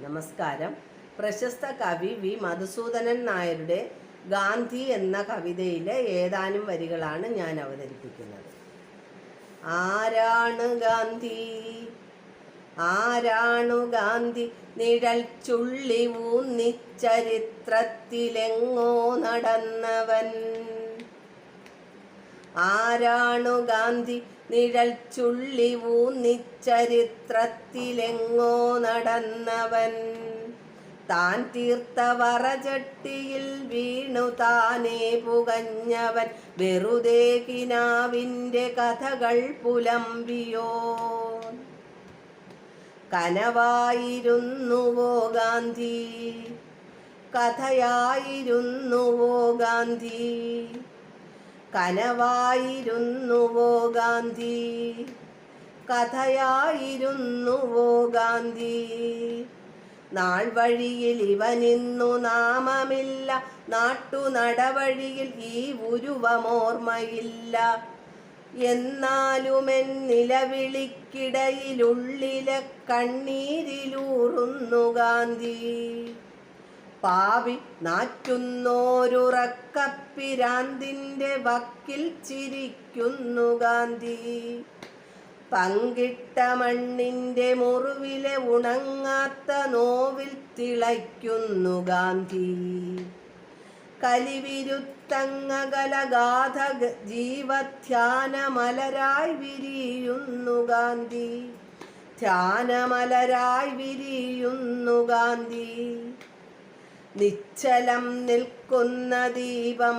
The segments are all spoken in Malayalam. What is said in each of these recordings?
നമസ്കാരം. പ്രശസ്ത കവി വി. മധുസൂദനൻ നായരുടെ ഗാന്ധി എന്ന കവിതയിലെ ഏതാനും വരികളാണ് ഞാൻ അവതരിപ്പിക്കുന്നത്. ആരാണ് ഗാന്ധി? ആരാണു ഗാന്ധി? നിഴൽ ചുള്ളി ഊന്നിച്ചരിത്രത്തിലെങ്ങോ നടന്നവൻ. ആരാണു ഗാന്ധി നിഴൽ ചുള്ളി ഊന്നിച്ചരിത്രത്തിലെങ്ങോ നടന്നവൻ? താൻ തീർത്ത വറചട്ടിയിൽ വീണു താനേ പുകഞ്ഞവൻ. വെറുതെ കിനാവിന്റെ കഥകൾ പുലമ്പിയോ? കനവായിരുന്നുവോ ഗാന്ധി? കഥയായിരുന്നുവോ ഗാന്ധി? കനവായിരുന്നുവോ ഗാന്ധി? കഥയായിരുന്നുവോ ഗാന്ധി? നാൾ വഴിയിൽ ഇവനിന്നു നാമമില്ല. നാട്ടു നടവഴിയിൽ ഈ ഉരുവമോർമ്മയില്ല. എന്നാലുമെൻ നിലവിളിക്കിടയിലുള്ളിലെ കണ്ണീരിലൂറുന്നു ഗാന്ധി. പാവി നാറ്റുന്നോരുറക്കപ്പിരാന്തിന്റെ വക്കിൽ ചിരിക്കുന്നു ഗാന്ധി. പങ്കിട്ട മണ്ണിന്റെ മുറിവിലെ ഉണങ്ങാത്ത നോവിൽ തിളയ്ക്കുന്നു ഗാന്ധി. കലിവിരുത്തങ്ങകലഗാഥ ജീവധ്യാനമലരായി വിരിയുന്നു ഗാന്ധി. ധ്യാനമലരായി വിരിയുന്നു ഗാന്ധി. നിശ്ചലം നിൽക്കുന്ന ദീപം.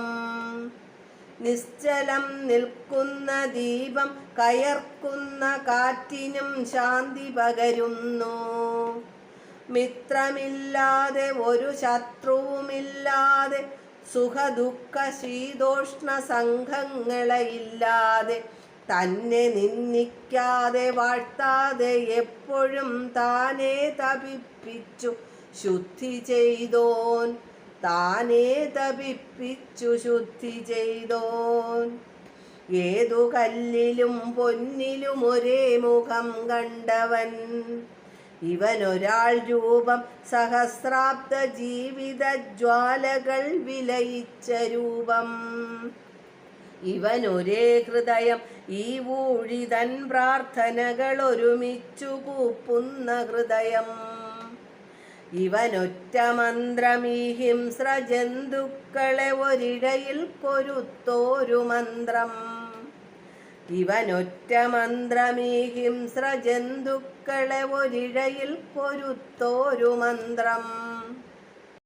നിശ്ചലം നിൽക്കുന്ന ദീപം കയർക്കുന്ന കാറ്റിനും ശാന്തി പകരുന്നു. മിത്രമില്ലാതെ ഒരു ശത്രുവുമില്ലാതെ സുഖദുഃഖ ശീതോഷ്ണ സംഘങ്ങളെയില്ലാതെ തന്നെ നിന്ദിക്കാതെ വാഴ്ത്താതെ എപ്പോഴും താനേ തപിപ്പിച്ചു ശുദ്ധി ചെയ്തോൻ. താനേ തപിപ്പിച്ചു ശുദ്ധി ചെയ്തോൻ. ഏതു കല്ലിലും പൊന്നിലും ഒരേ മുഖം കണ്ടവൻ. ഇവനൊരാൾ രൂപം സഹസ്രാബ്ദ ജീവിത ജ്വാലകൾ വിലയിച്ച രൂപം. ഇവനൊരേ ഹൃദയം ഈ ഊഴിതൻ പ്രാർത്ഥനകൾ ഒരുമിച്ചു കൂപ്പുന്ന ഹൃദയം. ഇവനൊറ്റ മന്ത്രമീ ഹിംസ്ര ജന്തുക്കളെ ഒരിടയിൽ കൊരുത്തോരു മന്ത്രം. ഇവനൊറ്റ മന്ത്രമീ ഹിംസ്ര ജന്തുക്കളെ ഒരിഴയിൽ മന്ത്രം.